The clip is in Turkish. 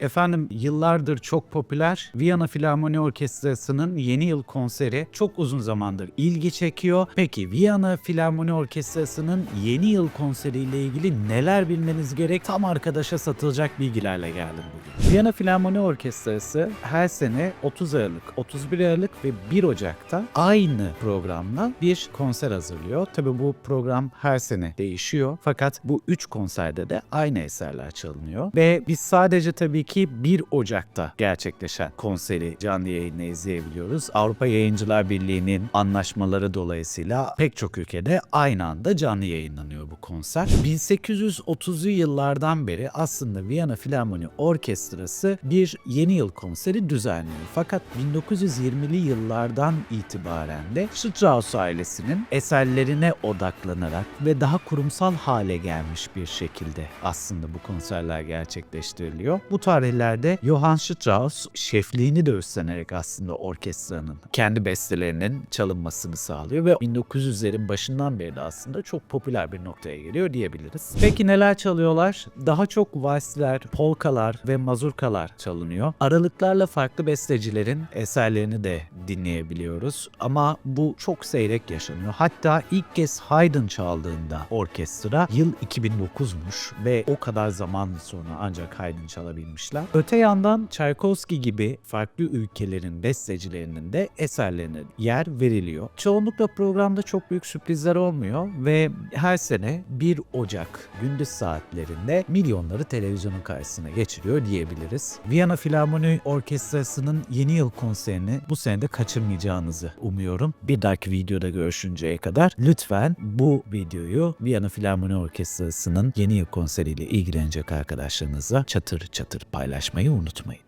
Efendim yıllardır çok popüler Viyana Filarmoni Orkestrası'nın yeni yıl konseri çok uzun zamandır ilgi çekiyor. Peki Viyana Filarmoni Orkestrası'nın yeni yıl konseriyle ilgili neler bilmeniz gerek? Tam arkadaşa satılacak bilgilerle geldim bugün. Viyana Filarmoni Orkestrası her sene 30 Aralık, 31 Aralık ve 1 Ocak'ta aynı programla bir konser hazırlıyor. Tabi bu program her sene değişiyor. Fakat bu 3 konserde de aynı eserler çalınıyor. Ve biz sadece tabii ki 1 Ocak'ta gerçekleşen konseri canlı yayınla izleyebiliyoruz. Avrupa Yayıncılar Birliği'nin anlaşmaları dolayısıyla pek çok ülkede aynı anda canlı yayınlanıyor bu konser. 1830'lu yıllardan beri aslında Viyana Filarmoni Orkestrası bir yeni yıl konseri düzenliyor. Fakat 1920'li yıllardan itibaren de Strauss ailesinin eserlerine odaklanarak ve daha kurumsal hale gelmiş bir şekilde aslında bu konserler gerçekleştiriliyor. Bu tarihlerde Johann Strauss şefliğini de üstlenerek aslında orkestranın kendi bestelerinin çalınmasını sağlıyor ve 1900'lerin başından beri de aslında çok popüler bir noktaya geliyor diyebiliriz. Peki neler çalıyorlar? Daha çok valsler, polkalar ve mazurkalar çalınıyor. Aralıklarla farklı bestecilerin eserlerini de dinleyebiliyoruz ama bu çok seyrek yaşanıyor. Hatta ilk kez Haydn çaldığında orkestra yıl 2009'muş ve o kadar zaman sonra ancak Haydn çalabilmişler. Öte yandan Tchaikovsky gibi farklı ülkelerin bestecilerinin de eserlerine yer veriliyor. Çoğunlukla programda çok büyük sürprizler olmuyor ve her sene 1 Ocak gündüz saatlerinde milyonları televizyonun karşısına geçiriyor diyebiliriz. Viyana Filarmoni Orkestrası'nın yeni yıl konserini bu sene de kaçırmayacağınızı umuyorum. Bir dahaki videoda görüşünceye kadar lütfen bu videoyu Viyana Filarmoni Orkestrası'nın yeni yıl konseriyle ilgilenecek arkadaşlarınızla çatır çatır paylaşmayı unutmayın.